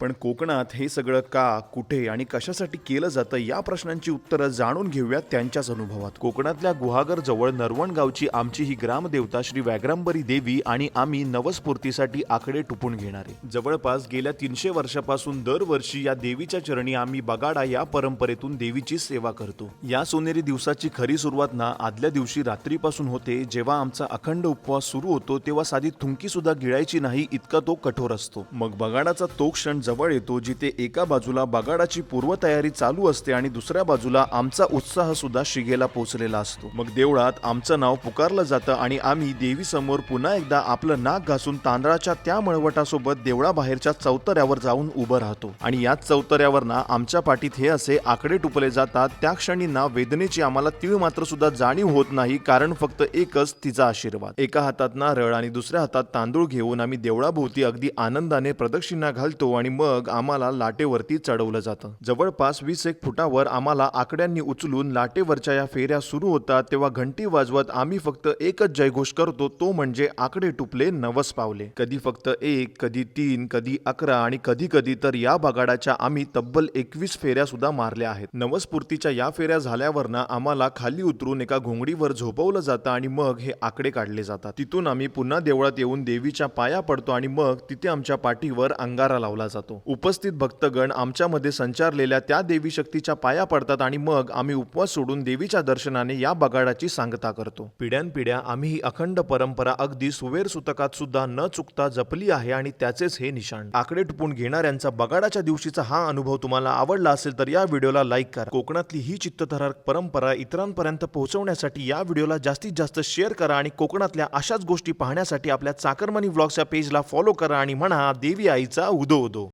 पण कोकणात हे सगळं का कुठे आणि कशासाठी केलं जातं या प्रश्नांची उत्तरं जाणून घेऊयात त्यांच्याच अनुभवात. कोकणातल्या गुहागर जवळ नरवण गावची आमची ही ग्रामदेवता श्री व्याग्रांबरी देवी आणि आम्ही नवस्फूर्तीसाठी आकडे टुपून घेणारे. जवळपास गेल्या तीनशे वर्षापासून दरवर्षी या देवीच्या चरणी आम्ही बगाडा या परंपरेतून देवीची सेवा करतो. या सोनेरी दिवसाची खरी सुरुवात ना आदल्या दिवशी रात्रीपासून होते. जेव्हा आमचा अखंड उपवास सुरू होतो तेव्हा साधी थुंकी सुद्धा गिळायची नाही इतका तो कठोर असतो. मग बगाडाचा तो क्षण जवळ येतो जिथे एका बाजूला बगाडाची पूर्वतयारी चालू असते आणि दुसऱ्या बाजूला आमचा उत्साह सुद्धा शिगेला पोचलेला असतो. मग देवळात आमचं नाव पुकारलं जातं आणि आम्ही देवीसमोर पुन्हा एकदा आपलं नाक घासून तांदळाच्या त्या मळवटासोबत देवळाबाहेरच्या चौतऱ्यावर जाऊन उभं राहतो. आणि याच चौतऱ्यावर ना आमच्या पाठीत हे असे आकडे टुपले जातात त्या क्षणी ना वेदनेची आम्हाला तीळ मात्र सुद्धा जाणीव होत नाही कारण फक्त एकच तिचा आशीर्वाद. एका हातात ना रळ आणि दुसऱ्या हातात तांदूळ घेऊन आम्ही देवळाभोवती अगदी आनंदाने प्रदक्षिणा घालतो आणि मग आम्हाला लाटेवरती चढवलं जातं. जवळपास वीस एक फुटावर आम्हाला आकड्यांनी उचलून लाटेवरच्या या फेऱ्या सुरू होतात तेव्हा घंटी वाजवत आम्ही फक्त एकच जयघोष करतो तो म्हणजे आकडे टुपले नवस पावले. कधी फक्त एक कधी तीन कधी अकरा आणि कधी कधी तर या बगाडाच्या आम्ही तब्बल एकवीस फेऱ्या सुद्धा मारल्या आहेत. नवस्फूर्तीच्या या फेऱ्या झाल्यावर ना आम्हाला खाली उतरून एका घोंगडीवर झोपवलं जातं आणि मग हे आकडे काढले जातात. तिथून आम्ही पुन्हा देवळात येऊन देवीच्या पाया पडतो आणि मग तिथे आमच्या पाठीवर अंगारा लावला जातो. उपस्थित भक्तगण आमच्यामध्ये संचारलेल्या त्या देवी शक्तीच्या पाया पडतात आणि मग आम्ही उपवास सोडून देवीच्या दर्शनाने या बगाडाची सांगता करतो. पिढ्यानपिढ्या आम्ही ही अखंड परंपरा अगदी सुवेर सुतकात सुद्धा न चुकता जपली आहे आणि त्याचेच हे निशाण. आकडे टुपून घेणाऱ्यांचा बगाडाच्या दिवशीचा हा अनुभव तुम्हाला आवडला असेल तर या व्हिडिओला लाईक करा. कोकणातली ही चित्तथरारक परंपरा इतरांपर्यंत पोहोचवण्यासाठी या व्हिडिओला जास्तीत जास्त शेअर करा आणि कोकणातल्या अशाच गोष्टी पाहण्यासाठी आपल्या चाकरमनी व्लॉग्स या पेजला फॉलो करा आणि म्हणा देवी आईचा उदो उदो.